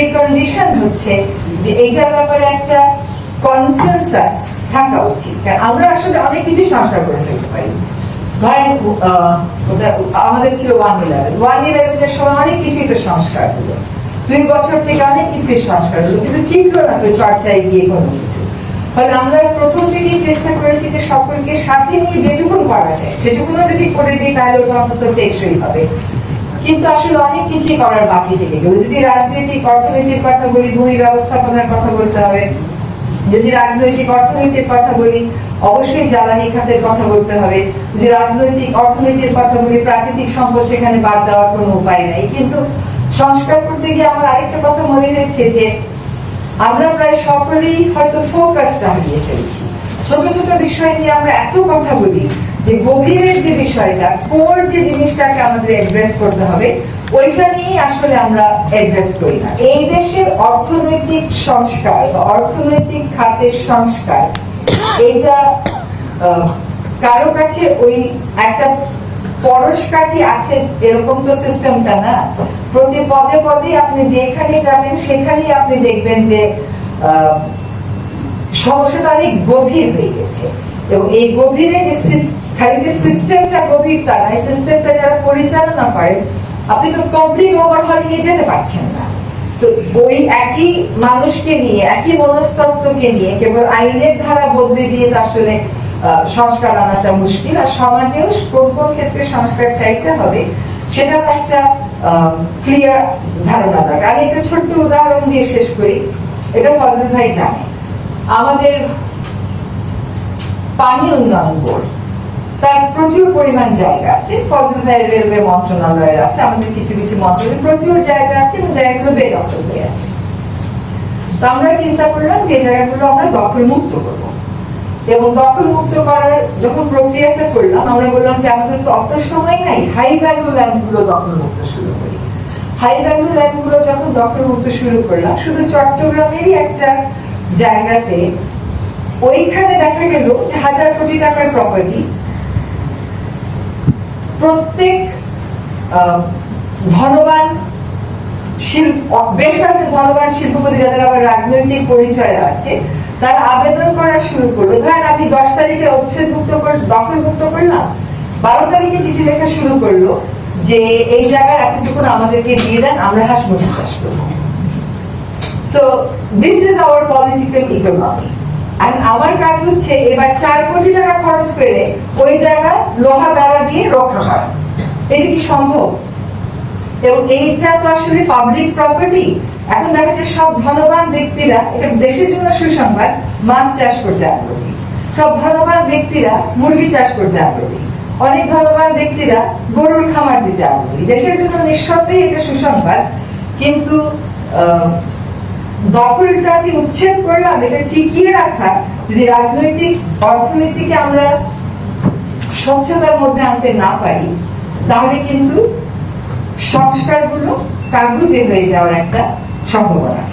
Precondition হচ্ছে যে এইটার ব্যাপারে একটা থাকা উচিত। আমরা আসলে অনেক কিছু সংস্কার করে ফেলতে পারি। ধরেন আমাদের ছিল ওয়ান ইলেভেন ওয়ান ইলেভেনের সময় অনেক কিছুই তো সংস্কার হলো। দুই বছর থেকে অনেক কিছুই সংস্কার হলো, কিন্তু না তো চর্চায় গিয়ে কোনো কিছু। ফলে আমরা প্রথম থেকেই চেষ্টা করেছি যে সকলকে সাথে নিয়ে যেটুকুন করা যায়, সেটুকুনও যদি করে দিই, তাহলে ওটা অন্তত টেকসই হবে। কিন্তু আসলে অনেক কিছুই করার বাকি থেকে গেল। যদি রাজনৈতিক অর্থনীতির কথা বলি, ভূমি ব্যবস্থাপনার কথা বলতে হবে। যদি রাজনৈতিক অর্থনীতির কথা বলি, অবশ্যই জ্বালানি খাতের কথা বলতে হবে। যদি রাজনৈতিক অর্থনীতির কথা বলি, প্রাকৃতিক সম্পদ সেখানে বাদ দেওয়ার কোনো উপায় নাই। কিন্তু সংস্কার করতে গিয়ে আমার আরেকটা কথা মনে হয়েছে যে, আমরা প্রায় সকলেই হয়তো ফোকাসটা হারিয়ে ফেলছি। ছোট ছোট বিষয় নিয়ে আমরা এত কথা বলি যে গভীরের যে বিষয়টা, কোর যে জিনিসটাকে আমাদের অ্যাড্রেস করতে হবে, ওইটা নিয়েই আসলে আমরা অ্যাড্রেস করি না। এই দেশের অর্থনৈতিক সংস্কার বা অর্থনৈতিক খাতের সংস্কার এটা কারও কাছে ওই একটা পরশ কাঠি আছে, এরকম তো সিস্টেমটা না। প্রতি পদে পদে আপনি যেখানে যাবেন, সেখানেই আপনি দেখবেন যে সমস্যাটা অনেক গভীর হয়ে গেছে। এই গভীরে খালি যে সিস্টেমটা গভীর তা সিস্টেমটা যারা পরিচালনা আপনি তো কমপ্লিট ওভারহলিং এ যেতে পারছেন না। তো ওই একই মানুষকে নিয়ে, একই মনস্তত্ত্বকে নিয়ে কেবল আইনের ধারা বদলে দিয়ে তো আসলে সংস্কার আনাটা মুশকিল। আর সমাজেও কোন কোন ক্ষেত্রে সংস্কার চাইতে হবে, সেটার একটা ক্লিয়ার ধারণা দরকার। আমি একটা ছোট্ট উদাহরণ দিয়ে শেষ করি। এটা ফজল ভাই জানে। আমাদের পানি উন্নয়ন বোর্ড। তার প্রচুর পরিমাণ জায়গা আছে। ফজল ভাইয়ের রেলওয়ে মন্ত্রণালয়ের আছে, আমাদের কিছু কিছু মন্ত্রণালয়ে প্রচুর জায়গা আছে এবং জায়গাগুলো বেদখল হয়ে আছে। তো আমরা চিন্তা করলাম যে জায়গাগুলো আমরা দখল মুক্ত করব। এবং দখল মুক্ত করার যখন প্রক্রিয়াটা করলাম, আমরা বললাম যে আমাদের তো অত সময় নাই হাই ভ্যালু ল্যান্ডগুলো দখল মুক্ত শুরু করি। হাই ভ্যালু ল্যান্ডগুলো যখন দখল মুক্ত শুরু করলাম, শুধু চট্টগ্রামেরই একটা জায়গাতে ওইখানে দেখা গেল যে হাজার কোটি টাকার প্রপার্টি প্রত্যেক ধনবান বেশ কয়েকজন ধনবান শিল্পপতি যাদের আবার রাজনৈতিক পরিচয় আছে, তারা আবেদন করা শুরু করল। ধরেন দশ তারিখে করে দখলমুক্ত করলাম। বারো তারিখে চিঠি লেখা শুরু করল যে এই জায়গায় এতটুকুন আমাদেরকে দিয়ে দেন, আমরা হাঁস মুরগি চাষ করব। So this is our political economy আর আমার কাজ হচ্ছে এবার চার কোটি টাকা খরচ করে ওই জায়গা লোহা বেড়া দিয়ে রক্ষা করা এটা কি সম্ভব? এবং এইটা তো আসলে পাবলিক প্রপার্টি এখন দেখা যায় সব ধনবান ব্যক্তিরা এটা দেশের জন্য সুসংবাদ মাছ চাষ করতে আগ্রহী। সব ধনবান ব্যক্তিরা মুরগি চাষ করতে আগ্রহী। অনেক ধনবান ব্যক্তিরা গরুর খামার দিতে আগ্রহী। দেশের জন্য নিঃসন্দেহে এটা সুসংবাদ। কিন্তু আহ, দখলটা যে উচ্ছেদ করলাম, এটা টিকিয়ে রাখা, যদি রাজনৈতিক, অর্থনীতিকে আমরা স্বচ্ছতার মধ্যে আনতে না পারি, তাহলে কিন্তু সংস্কারগুলো কাগুজে হয়ে যাওয়ার একটা সম্ভাবনা।